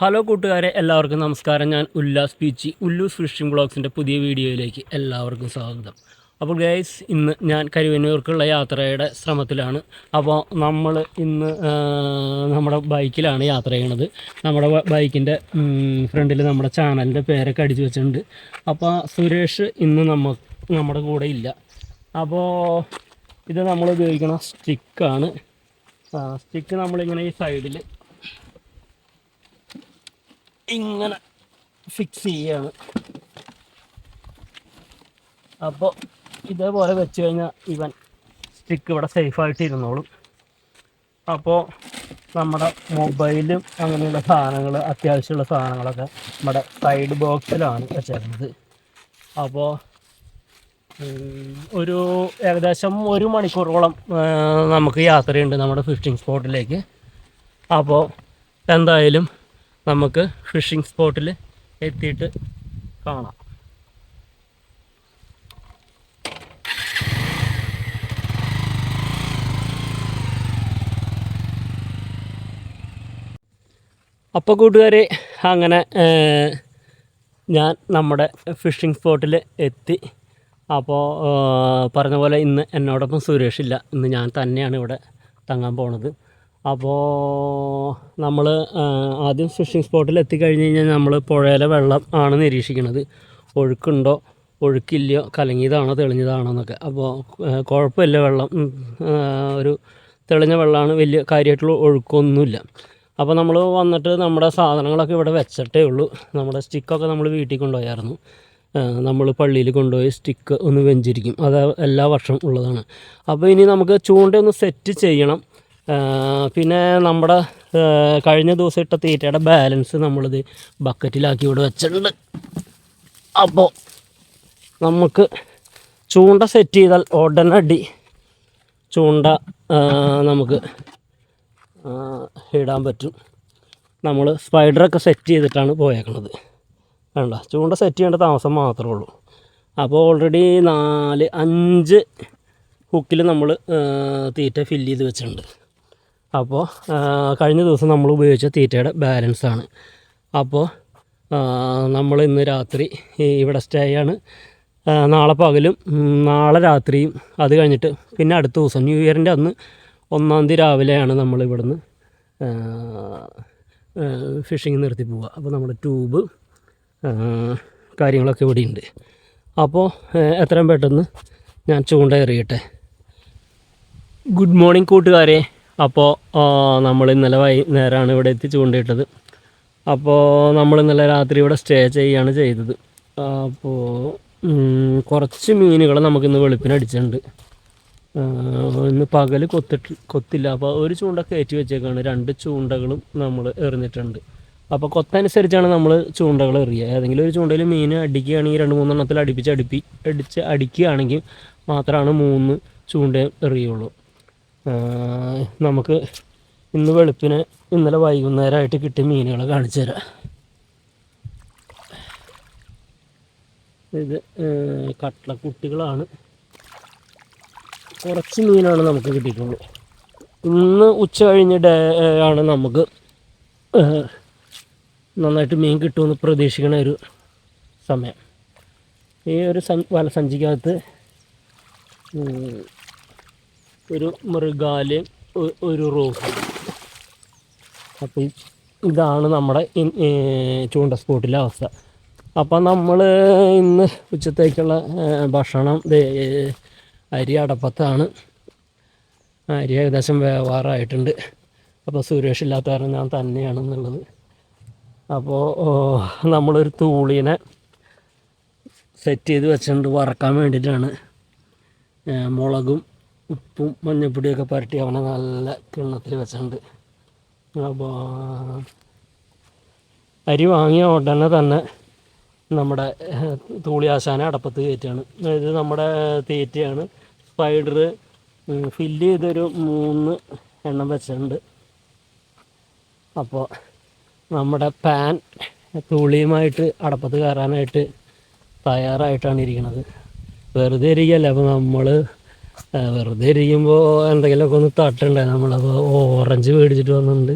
Hello കൂട്ടുകാരെ എല്ലാവർക്കും നമസ്കാരം. ഞാൻ ഉല്ലാസ് പീച്ചി ഉല്ലൂസ് ഫിഷിംഗ് ബ്ലോഗ്സിന്റെ പുതിയ വീഡിയോയിലേക്ക് എല്ലാവർക്കും സ്വാഗതം. അപ്പോൾ ഗൈസ് ഇന്ന് ഞാൻ കരുവന്നൂർക്കുള്ള യാത്രയുടെ ശ്രമത്തിലാണ്. അപ്പോൾ നമ്മൾ ഇന്ന് നമ്മുടെ ബൈക്കിലാണ് യാത്ര ചെയ്യണത്. നമ്മുടെ ബൈക്കിന്റെ ഫ്രണ്ടിൽ നമ്മുടെ ചാനലിന്റെ പേരൊക്കെ അടിച്ചു വെച്ചിട്ടുണ്ട്. അപ്പോൾ സുരേഷ് ഇന്ന് നമ്മ നമ്മുടെ കൂടെ ഇല്ല. അപ്പോൾ ഇത് നമ്മൾ ഉപയോഗിക്കുന്ന സ്റ്റിക്കാണ്. സ്റ്റിക്ക് നമ്മളിങ്ങനെ ഈ സൈഡിൽ ഇങ്ങനെ ഫിക്സ് ചെയ്യാണ്. അപ്പോൾ ഇതേപോലെ വെച്ച് കഴിഞ്ഞാൽ ഇവൻ സ്റ്റിക്ക് ഇവിടെ സേഫായിട്ട് ഇരുന്നോളും. അപ്പോൾ നമ്മുടെ മൊബൈലും അങ്ങനെയുള്ള സാധനങ്ങൾ അത്യാവശ്യമുള്ള സാധനങ്ങളൊക്കെ നമ്മുടെ സൈഡ് ബോക്സിലാണ് വെച്ചിരുന്നത്. അപ്പോൾ ഒരു ഏകദേശം ഒരു മണിക്കൂറോളം നമുക്ക് യാത്രയുണ്ട് നമ്മുടെ ഫിഷിംഗ് സ്പോട്ടിലേക്ക് അപ്പോൾ എന്തായാലും നമുക്ക് ഫിഷിംഗ് സ്പോട്ടിൽ എത്തിയിട്ട് കാണാം. അപ്പോൾ കൂട്ടുകാരെ അങ്ങനെ ഞാൻ നമ്മുടെ ഫിഷിംഗ് സ്പോട്ടിൽ എത്തി. അപ്പോൾ പറഞ്ഞ പോലെ ഇന്ന് എന്നോടൊപ്പം സുരേഷില്ല ഇന്ന് ഞാൻ തന്നെയാണ് ഇവിടെ തങ്ങാൻ പോണത്. അപ്പോൾ നമ്മൾ ആദ്യം ഫിഷിംഗ് സ്പോട്ടിൽ എത്തിക്കഴിഞ്ഞ് കഴിഞ്ഞാൽ നമ്മൾ പുഴയിലെ വെള്ളം ആണ് നിരീക്ഷിക്കുന്നത് ഒഴുക്കുണ്ടോ? ഒഴുക്കില്ലയോ? കലങ്ങിയതാണോ? തെളിഞ്ഞതാണോ എന്നൊക്കെ. അപ്പോൾ കുഴപ്പമില്ല വെള്ളം. ഒരു തെളിഞ്ഞ വെള്ളമാണ് വലിയ കാര്യമായിട്ടുള്ള ഒഴുക്കൊന്നുമില്ല. അപ്പോൾ നമ്മൾ വന്നിട്ട് നമ്മുടെ സാധനങ്ങളൊക്കെ ഇവിടെ വെച്ചിട്ടേ ഉള്ളൂ. നമ്മുടെ സ്റ്റിക്കൊക്കെ നമ്മൾ വീട്ടിൽ കൊണ്ടുപോയായിരുന്നു. നമ്മൾ പള്ളിയിൽ കൊണ്ടുപോയി സ്റ്റിക്ക് ഒന്ന് വെഞ്ചിരിക്കും. അത് എല്ലാ വർഷവും ഉള്ളതാണ്. അപ്പോൾ ഇനി നമുക്ക് ചൂണ്ട ഒന്ന് സെറ്റ് ചെയ്യണം. പിന്നെ നമ്മുടെ കഴിഞ്ഞ ദിവസം ഇട്ട തീറ്റയുടെ ബാലൻസ് നമ്മളിത് ബക്കറ്റിലാക്കി ഇവിടെ വെച്ചിട്ടുണ്ട്. അപ്പോൾ നമുക്ക് ചൂണ്ട സെറ്റ് ചെയ്താൽ ഉടനടി ചൂണ്ട നമുക്ക് ഇടാൻ പറ്റും. നമ്മൾ സ്പൈഡറൊക്കെ സെറ്റ് ചെയ്തിട്ടാണ് പോയേക്കണത്. വേണ്ട ചൂണ്ട സെറ്റ് ചെയ്യേണ്ട താമസം മാത്രമേ ഉള്ളൂ. അപ്പോൾ ഓൾറെഡി നാല് അഞ്ച് ഹുക്കിൽ നമ്മൾ തീറ്റ ഫില്ല് ചെയ്ത് വെച്ചിട്ടുണ്ട്. അപ്പോൾ കഴിഞ്ഞ ദിവസം നമ്മൾ ഉപയോഗിച്ച തീറ്റയുടെ ബാലൻസ് ആണ്. അപ്പോൾ നമ്മൾ ഇന്ന് രാത്രി ഇവിടെ സ്റ്റേ ആണ്. നാളെ പകലും നാളെ രാത്രിയും അത് കഴിഞ്ഞിട്ട് പിന്നെ അടുത്ത ദിവസം ന്യൂ ഇയറിന്റെ അന്ന് ഒന്നാം തീയതി രാവിലെയാണ് നമ്മൾ ഇവിടുന്ന് ഫിഷിങ് നിർത്തി പോവുക. അപ്പോൾ നമ്മുടെ ട്യൂബ് കാര്യങ്ങളൊക്കെ ഇവിടെ ഉണ്ട് അപ്പോൾ എത്രയും പെട്ടെന്ന് ഞാൻ ചൂണ്ട എറിയട്ടെ. ഗുഡ് മോർണിംഗ് കൂട്ടുകാരെ. അപ്പോൾ നമ്മൾ ഇന്നലെ വൈകുന്നേരമാണ് ഇവിടെ എത്തി ചൂണ്ടയിട്ടത്. അപ്പോൾ നമ്മൾ ഇന്നലെ രാത്രി ഇവിടെ സ്റ്റേ ചെയ്യുകയാണ് ചെയ്തത്. അപ്പോൾ കുറച്ച് മീനുകൾ നമുക്കിന്ന് വെളുപ്പിന് അടിച്ചിട്ടുണ്ട്. ഇന്ന് പകൽ കൊത്തിട്ട് കൊത്തില്ല. അപ്പോൾ ഒരു ചൂണ്ട കയറ്റി വെച്ചേക്കാണ്. രണ്ട് ചൂണ്ടകളും നമ്മൾ എറിഞ്ഞിട്ടുണ്ട്. അപ്പോൾ കൊത്തനുസരിച്ചാണ് നമ്മൾ ചൂണ്ടകൾ എറിയുക. ഏതെങ്കിലും ഒരു ചൂണ്ടയിൽ മീൻ അടിക്കുകയാണെങ്കിൽ രണ്ട് മൂന്നെണ്ണത്തിൽ അടുപ്പിച്ച് അടുപ്പി അടിച്ച് അടിക്കുകയാണെങ്കിൽ മാത്രമാണ് മൂന്ന് ചൂണ്ടയും എറിയുള്ളൂ. നമുക്ക് ഇന്ന് വെളുപ്പിന് ഇന്നലെ വൈകുന്നേരമായിട്ട് കിട്ടിയ മീനുകൾ കാണിച്ചു തരാം. ഇത് കട്ടളക്കുട്ടികളാണ്. കുറച്ച് മീനാണ് നമുക്ക് കിട്ടിയിട്ടുള്ളൂ. ഇന്ന് ഉച്ച കഴിഞ്ഞ് ഡേ ആണ് നമുക്ക് നന്നായിട്ട് മീൻ കിട്ടുമെന്ന് പ്രതീക്ഷിക്കുന്ന ഒരു സമയം. ഈ ഒരു സഞ്ച വലസഞ്ചിക്കകത്ത് ഉം, ഒരു മൃഗാലയം ഒരു റോസ് അപ്പം ഇതാണ് നമ്മുടെ ചൂണ്ട സ്പോട്ടിലെ അവസ്ഥ. അപ്പം നമ്മൾ ഇന്ന് ഉച്ചത്തേക്കുള്ള ഭക്ഷണം അരി അടപ്പത്താണ്. അരി ഏകദേശം വേവാറായിട്ടുണ്ട്. അപ്പോൾ സുരേഷ് ഇല്ലാത്ത കാരണം ഞാൻ തന്നെയാണെന്നുള്ളത്. അപ്പോൾ ഓ, നമ്മളൊരു തൂളീനെ സെറ്റ് ചെയ്ത് വെച്ചിട്ടുണ്ട് വറക്കാൻ വേണ്ടിയിട്ടാണ്. മുളകും ഉപ്പും മഞ്ഞപ്പൊടിയൊക്കെ പുരട്ടി അവനെ നല്ല കിണ്ണത്തിൽ വെച്ചിട്ടുണ്ട്. അപ്പോൾ അരി വാങ്ങിയ ഉടനെ തന്നെ നമ്മുടെ തൂളിയാശാന അടപ്പത്ത് കയറ്റുകയാണ്. അതായത് നമ്മുടെ തീറ്റയാണ്. സ്പൈഡർ ഫില്ല് ചെയ്തൊരു മൂന്ന് എണ്ണം വെച്ചിട്ടുണ്ട്. അപ്പോൾ നമ്മുടെ പാൻ തൂളിയുമായിട്ട് അടപ്പത്ത് കയറാനായിട്ട് തയ്യാറായിട്ടാണ് ഇരിക്കുന്നത് വെറുതെ ഇരിക്കുകയല്ല അപ്പോൾ നമ്മൾ വെറുതെ ഇരിക്കുമ്പോൾ എന്തെങ്കിലുമൊക്കെ ഒന്ന് തട്ടണ്ടേ? നമ്മളപ്പോൾ ഓറഞ്ച് മേടിച്ചിട്ട് വന്നിട്ടുണ്ട്.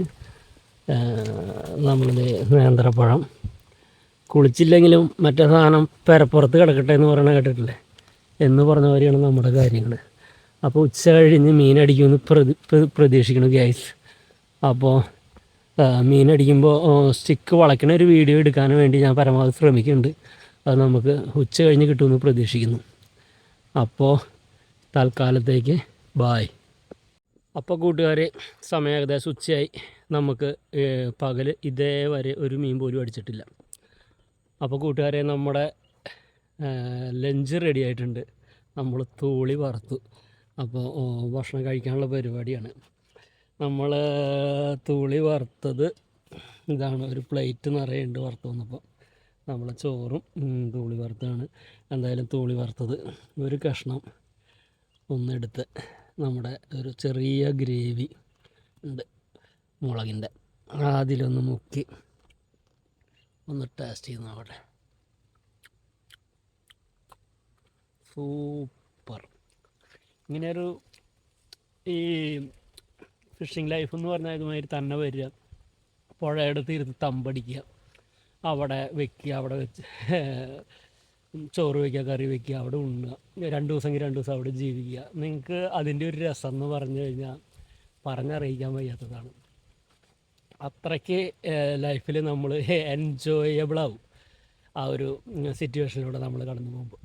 നമ്മളിത് നേന്ത്രപ്പഴം. കുളിച്ചില്ലെങ്കിലും മറ്റേ സാധനം പെരപ്പുറത്ത് കിടക്കട്ടെ എന്ന് പറയണ കേട്ടിട്ടില്ലേ? എന്ന് പറഞ്ഞ പോലെയാണ് നമ്മുടെ കാര്യങ്ങൾ അപ്പോൾ ഉച്ച കഴിഞ്ഞ് മീനടിക്കുമെന്ന് പ്രതി പ്രതീക്ഷിക്കണം ഗ്യാസ് അപ്പോൾ മീനടിക്കുമ്പോൾ സ്റ്റിക്ക് വളയ്ക്കണ ഒരു വീഡിയോ എടുക്കാൻ വേണ്ടി ഞാൻ പരമാവധി ശ്രമിക്കുന്നുണ്ട്. അത് നമുക്ക് ഉച്ച കഴിഞ്ഞ് കിട്ടുമെന്ന് പ്രതീക്ഷിക്കുന്നു. അപ്പോൾ തൽക്കാലത്തേക്ക് ബായ് അപ്പോൾ കൂട്ടുകാരെ സമയം ഏകദേശം ഉച്ചയായി. നമുക്ക് പകൽ ഇതേവരെ ഒരു മീൻ പോലും അടിച്ചിട്ടില്ല. അപ്പോൾ കൂട്ടുകാരെ നമ്മുടെ ലഞ്ച് റെഡി ആയിട്ടുണ്ട്. നമ്മൾ തൂളി വറുത്തു. അപ്പോൾ ഭക്ഷണം കഴിക്കാനുള്ള പരിപാടിയാണ്. നമ്മൾ തൂളി വറുത്തത് ഇതാണ് ഒരു പ്ലേറ്റ് നിറയുണ്ട് വറുത്ത് വന്നപ്പോൾ നമ്മൾ ചോറും തൂളി വറുത്താണ്. എന്തായാലും തൂളി വറുത്തത് ഒരു കഷ്ണം. ഒന്നെടുത്ത് നമ്മുടെ ഒരു ചെറിയ ഗ്രേവി ഉണ്ട് മുളകിന്റെ. അതിലൊന്ന് മുക്കി ഒന്ന് ടേസ്റ്റ് ചെയ്ത് നോക്കട്ടെ. സൂപ്പർ ഇങ്ങനെയൊരു ഈ ഫിഷിംഗ് ലൈഫ് എന്ന് പറഞ്ഞാൽ ഇതുമാതിരി തന്നെ വരിക. പുഴയുടെ തീരത്ത് തമ്പടിക്കുക. അവിടെ വെക്കുക അവിടെ വെച്ച് ചോറ് വയ്ക്കുക കറി വയ്ക്കുക അവിടെ ഉണ്ണുക രണ്ട് ദിവസമെങ്കിൽ രണ്ട് ദിവസം അവിടെ ജീവിക്കുക. നിങ്ങൾക്ക് അതിന്റെ ഒരു രസം എന്ന് പറഞ്ഞു കഴിഞ്ഞാൽ പറഞ്ഞറിയിക്കാൻ വയ്യാത്തതാണ്. അത്രയ്ക്ക് ലൈഫിൽ നമ്മൾ എൻജോയബിൾ ആവും ആ ഒരു സിറ്റുവേഷനിലൂടെ നമ്മൾ കടന്നു പോകുമ്പോൾ.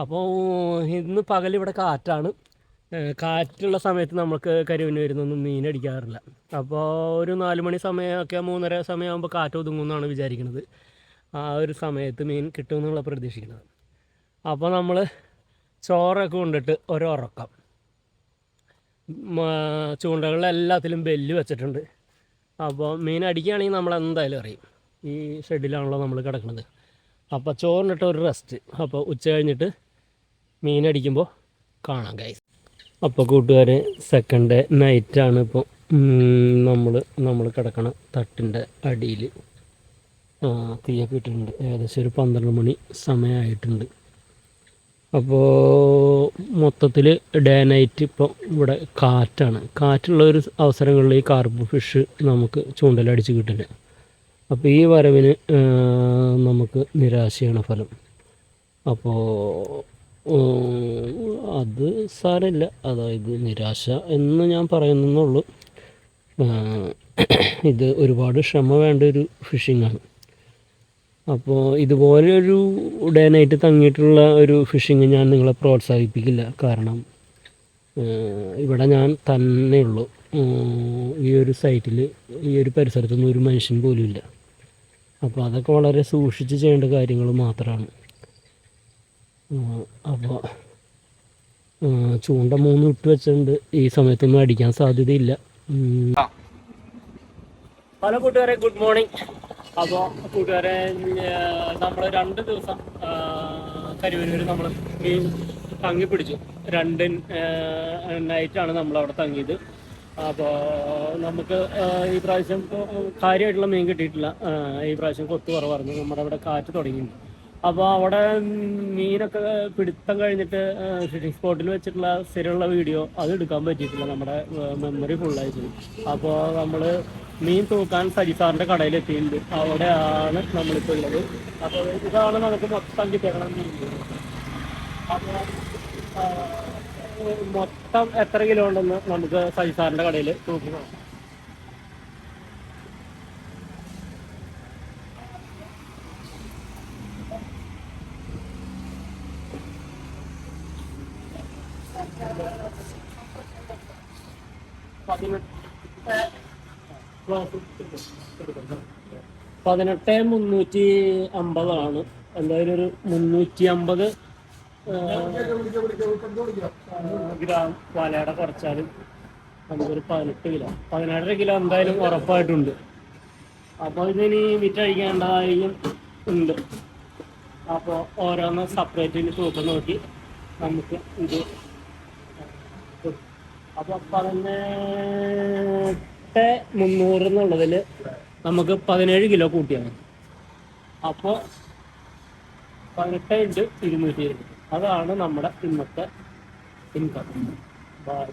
അപ്പോൾ ഇന്ന് പകൽ ഇവിടെ കാറ്റാണ്. കാറ്റുള്ള സമയത്ത് നമുക്ക് കരുവിന് വരുന്നൊന്നും മീൻ അടിക്കാറില്ല. അപ്പോൾ ഒരു നാല് മണി സമയമൊക്കെ മൂന്നര സമയമാകുമ്പോൾ കാറ്റ് ഒതുങ്ങുമെന്നാണ് വിചാരിക്കുന്നത്. ആ ഒരു സമയത്ത് മീൻ കിട്ടുമെന്നുള്ള പ്രതീക്ഷിക്കുന്നത്. അപ്പോൾ നമ്മൾ ചോറൊക്കെ കൊണ്ടിട്ട് ഒരുറക്കം. ചൂണ്ടകളിലെല്ലാത്തിലും ബെല്ല് വെച്ചിട്ടുണ്ട്. അപ്പോൾ മീൻ അടിക്കുകയാണെങ്കിൽ നമ്മൾ എന്തായാലും അറിയും. ഈ ഷെഡിലാണല്ലോ നമ്മൾ കിടക്കുന്നത്. അപ്പോൾ ചോറിനിട്ട് ഒരു റെസ്റ്റ്. അപ്പോൾ ഉച്ച കഴിഞ്ഞിട്ട് മീൻ അടിക്കുമ്പോൾ കാണാം ഗൈസ് അപ്പോൾ കൂട്ടുകാരെ സെക്കൻഡ് നൈറ്റാണ് ഇപ്പോൾ നമ്മൾ നമ്മൾ കിടക്കണ തട്ടിന്റെ അടിയിൽ തീയൊക്കെ ഇട്ടിട്ടുണ്ട്. ഏകദേശം ഒരു പന്ത്രണ്ട് മണി സമയമായിട്ടുണ്ട് അപ്പോൾ മൊത്തത്തിൽ ഡേ നൈറ്റ് ഇപ്പോൾ ഇവിടെ കാറ്റാണ്. കാറ്റുള്ള ഒരു അവസരങ്ങളിൽ ഈ കാർപ്പ് ഫിഷ് നമുക്ക് ചൂണ്ടലടിച്ച് കിട്ടില്ല അപ്പോൾ ഈ വരവിന് നമുക്ക് നിരാശയാണ് ഫലം. അപ്പോൾ അത് സാരമില്ല. അതായത് നിരാശ എന്ന് ഞാൻ പറയുന്നുള്ളൂ ഇത് ഒരുപാട് ക്ഷമ വേണ്ട ഒരു ഫിഷിങ്ങാണ് അപ്പോൾ ഇതുപോലെ ഒരു ഡേ നൈറ്റ് തങ്ങിയിട്ടുള്ള ഒരു ഫിഷിങ് ഞാൻ നിങ്ങളെ പ്രോത്സാഹിപ്പിക്കില്ല. കാരണം ഇവിടെ ഞാൻ തന്നെയുള്ളൂ ഈ ഒരു സൈറ്റിൽ ഈ ഒരു പരിസരത്തൊന്നും ഒരു മനുഷ്യൻ പോലും ഇല്ല. അപ്പോൾ അതൊക്കെ വളരെ സൂക്ഷിച്ച് ചെയ്യേണ്ട കാര്യങ്ങൾ മാത്രമാണ് അപ്പോൾ ചൂണ്ട മൂന്ന് ഇട്ട് വെച്ചിട്ടുണ്ട്. ഈ സമയത്തൊന്നും അടിക്കാൻ സാധ്യതയില്ല. ഹലോ കൂട്ടുകാരെ ഗുഡ് മോർണിംഗ് അപ്പോൾ കൂട്ടുകാരെ നമ്മൾ രണ്ട് ദിവസം കരുവനൂർ നമ്മൾ മീൻ തങ്ങി പിടിച്ചു. രണ്ട് നൈറ്റാണ് നമ്മൾ അവിടെ തങ്ങിയത്. അപ്പോൾ നമുക്ക് ഈ പ്രാവശ്യം കാര്യമായിട്ടുള്ള മീൻ കിട്ടിയിട്ടില്ല. ഈ പ്രാവശ്യം കൊത്തു കുറവായിരുന്നു നമ്മുടെ അവിടെ കാറ്റ് തുടങ്ങിയിട്ടുണ്ട്. അപ്പോൾ അവിടെ മീനൊക്കെ പിടുത്തം കഴിഞ്ഞിട്ട് ഷൂട്ടിംഗ് സ്പോട്ടിൽ വെച്ചിട്ടുള്ള സ്ഥിരമുള്ള വീഡിയോ അത് എടുക്കാൻ പറ്റിയിട്ടില്ല. നമ്മുടെ മെമ്മറി ഫുള്ളായിട്ട് അപ്പോൾ നമ്മൾ മീൻ തൂക്കാൻ സജിസാറിന്റെ കടയിൽ എത്തിയിട്ടുണ്ട് അവിടെയാണ് നമ്മളിപ്പോൾ ഉള്ളത്. അപ്പോൾ ഇതാണ് നമുക്ക് മൊത്തം കിട്ടണം അപ്പോൾ മൊത്തം എത്ര കിലോ ഉണ്ടെന്ന് നമുക്ക് സജിസാറിന്റെ കടയിൽ തൂക്കി നോക്കാം. പതിനെട്ട് മുന്നൂറ്റി അമ്പതാണ് എന്തായാലും ഒരു മുന്നൂറ്റി അമ്പത് ഗ്രാം വലയുടെ കുറച്ചാലും നമുക്കൊരു പതിനെട്ട് കിലോ. പതിനെട്ടര കിലോ എന്തായാലും ഉറപ്പായിട്ടുണ്ട്. അപ്പോൾ വിറ്റ് വിറ്റഴിക്കേണ്ടതായും ഉണ്ട്. അപ്പോൾ ഓരോന്ന് സെപ്പറേറ്റ് തൂക്കം നോക്കി നമുക്ക് ഇത് അപ്പോൾ പതിനെട്ട് മുന്നൂറ് എന്നുള്ളതിൽ നമുക്ക് പതിനേഴ് കിലോ കൂട്ടിയാൽ മതി. അപ്പോൾ പതിനെട്ട് ഇന്റു ഇരുന്നൂറ്റി അതാണ് നമ്മുടെ ഇന്നത്തെ ഇൻകം ബൈ